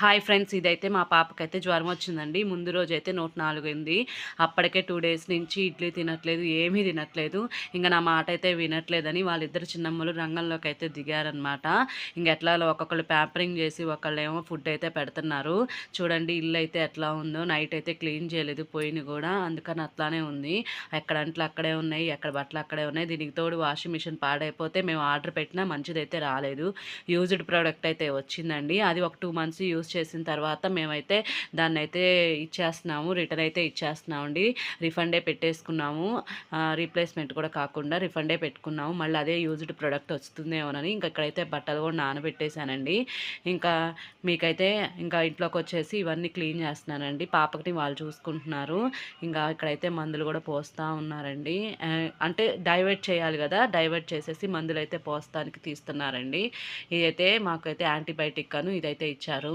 Hi friends ఇదైతే మా పాపకైతే జ్వరం వచ్చిందండి. ముందు రోజు అయితే నూట నాలుగు అయింది. అప్పటికే టూ డేస్ నుంచి ఇడ్లీ తినట్లేదు ఏమీ తినట్లేదు. ఇంకా నా మాట అయితే వినట్లేదని వాళ్ళిద్దరు చిన్నమ్మలు రంగంలోకి అయితే దిగారనమాట ఇంక ఎట్లా ఒక్కొక్కరు ప్యాంపరింగ్ చేసి ఒకళ్ళు ఏమో ఫుడ్ అయితే పెడుతున్నారు. చూడండి ఇల్లు అయితే ఎట్లా ఉందో నైట్ అయితే క్లీన్ చేయలేదు పోయిన కూడా. అందుకని అట్లానే ఉంది. ఎక్కడ అంట్లు అక్కడే ఉన్నాయి ఎక్కడ బట్టలు అక్కడే ఉన్నాయి. దీనికి తోడు వాషింగ్ మిషన్ పాడైపోతే మేము ఆర్డర్ పెట్టినా మంచిదైతే రాలేదు. యూజ్డ్ ప్రోడక్ట్ అయితే వచ్చిందండి. అది ఒక టూ మంత్స్ యూజ్ యూజ్ చేసిన తర్వాత మేమైతే దాన్ని అయితే ఇచ్చేస్తున్నాము రిటర్న్ అయితే ఇచ్చేస్తున్నామండి. రిఫండే పెట్టేసుకున్నాము. రీప్లేస్మెంట్ కూడా కాకుండా రిఫండే పెట్టుకున్నాము. మళ్ళీ అదే యూజ్డ్ ప్రోడక్ట్ వస్తుందేమోనని ఇంకా ఇక్కడైతే బట్టలు కూడా నానబెట్టేశానండి. ఇంకా మీకైతే ఇంకా ఇంట్లోకి వచ్చేసి ఇవన్నీ క్లీన్ చేస్తున్నానండి. పాపకి వాళ్ళు చూసుకుంటున్నారు. ఇంకా ఇక్కడైతే మందులు కూడా పోస్తూ ఉన్నారండి. అంటే డైవర్ట్ చేయాలి కదా డైవర్ట్ చేసేసి మందులు అయితే పోస్తానికి తీస్తున్నారండి. ఇదైతే మాకైతే యాంటీబయాటిక్ అను ఇదైతే ఇచ్చారు.